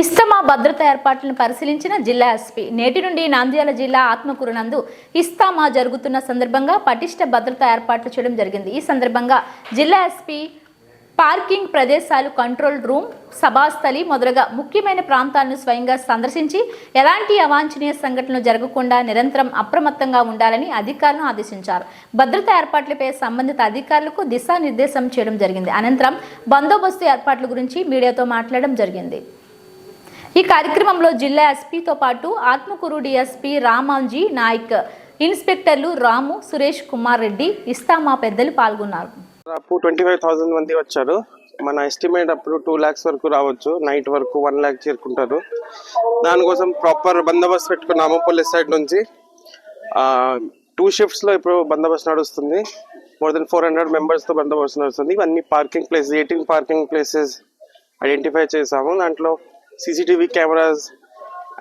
ఇస్తమా భద్రత ఏర్పాట్లను పరిశీలించిన జిల్లా ఎస్పీ. నేటి నుండి నాంద్యాల జిల్లా ఆత్మకూరు నందు ఇస్తామా జరుగుతున్న సందర్భంగా పటిష్ట భద్రతా ఏర్పాట్లు చేయడం జరిగింది. ఈ సందర్భంగా జిల్లా ఎస్పీ పార్కింగ్ ప్రదేశాలు కంట్రోల్ రూమ్ సభాస్థలి మొదలుగా ముఖ్యమైన ప్రాంతాలను స్వయంగా సందర్శించి ఎలాంటి అవాంఛనీయ సంఘటనలు జరగకుండా నిరంతరం అప్రమత్తంగా ఉండాలని అధికారులను ఆదేశించారు. భద్రతా ఏర్పాట్లపై సంబంధిత అధికారులకు దిశానిర్దేశం చేయడం జరిగింది. అనంతరం బందోబస్తు ఏర్పాట్ల గురించి మీడియాతో మాట్లాడడం జరిగింది. ఈ కార్యక్రమంలో జిల్లా ఎస్పీతో పాటు ఆత్మకూరు డిఎస్పీ రామాంజీ నాయక్ ఇన్స్పెక్టర్లు రాము సురేష్ కుమార్ రెడ్డి ఇస్తామా పెద్దలు పాల్గొన్నారు. ట్వంటీ ఫైవ్ థౌసండ్ మంది వచ్చారు. మన ఎస్టిమేట్ అప్పుడు టూ ల్యాక్స్ వరకు రావచ్చు. నైట్ వరకు వన్ ల్యాక్ చేరుకుంటారు. దానికోసం ప్రాపర్ బందోబస్తు పెట్టుకున్నాము పోలీస్ సైడ్ నుంచి. టూ షిఫ్ట్స్లో ఇప్పుడు బందోబస్తు నడుస్తుంది. మోర్ దెన్ ఫోర్ హండ్రెడ్ మెంబర్స్తో బందోబస్తు నడుస్తుంది. ఇవన్నీ parking places eighteen parking places identify చేసాము దాంట్లో సీసీటీవీ కెమెరాస్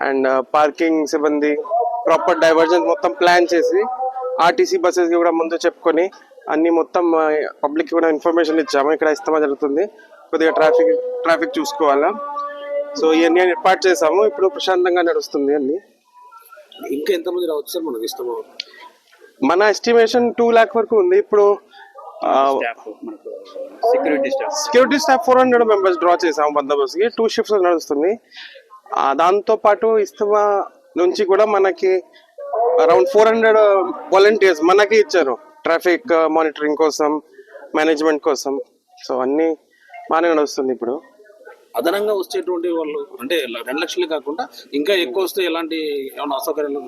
అండ్ పార్కింగ్ సిబ్బంది ప్రాపర్ డైవర్జన్ మొత్తం ప్లాన్ చేసి ఆర్టీసీ బస్సెస్కి కూడా ముందు చెప్పుకొని అన్ని మొత్తం పబ్లిక్ కూడా ఇన్ఫర్మేషన్ ఇచ్చాము. ఇక్కడ ఇస్తామా జరుగుతుంది. కొద్దిగా ట్రాఫిక్ ట్రాఫిక్ చూసుకోవాలా. సో ఇవన్నీ ఏర్పాటు చేసాము ఇప్పుడు ప్రశాంతంగా నడుస్తుంది అన్ని. ఇంకా ఎంతమంది రావచ్చు సార్ మనకి ఇష్టమో మన ఎస్టిమేషన్ టూ ల్యాక్ వరకు ఉంది. ఇప్పుడు security staff security staff four hundred members draw చేసాము బందోబస్తుకి. టూ షిఫ్ట్స్ నడుస్తుంది. దాంతో పాటు ఇస్తమా నుంచి కూడా మనకి అరౌండ్ ఫోర్ హండ్రెడ్ వాలంటీర్స్ మనకి ఇచ్చారు. ట్రాఫిక్ మానిటరింగ్ కోసం మేనేజ్మెంట్ కోసం. సో అన్ని బాగానే నడుస్తుంది ఇప్పుడు. అదనంగా వచ్చేటువంటి వాళ్ళు అంటే రెండు లక్షలు కాకుండా ఇంకా ఎక్కువ వస్తే ఎలాంటి ఏమైనా అసౌకర్యాలు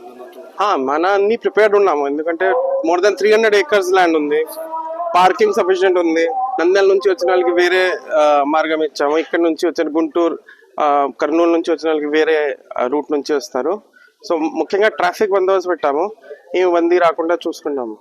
మన అన్ని ప్రిపేర్డ్ ఉన్నాము. ఎందుకంటే more than three hundred acres land ఉంది. పార్కింగ్ సఫిషియెంట్ ఉంది. నంద్యాల నుంచి వచ్చిన వాళ్ళకి వేరే మార్గం ఇచ్చాము. ఇక్కడ నుంచి వచ్చిన గుంటూరు కర్నూలు నుంచి వచ్చిన వాళ్ళకి వేరే రూట్ నుంచి వస్తారు. సో ముఖ్యంగా ట్రాఫిక్ బందోబస్తు పెట్టాము. ఏమి వంది రాకుండా చూసుకున్నాము.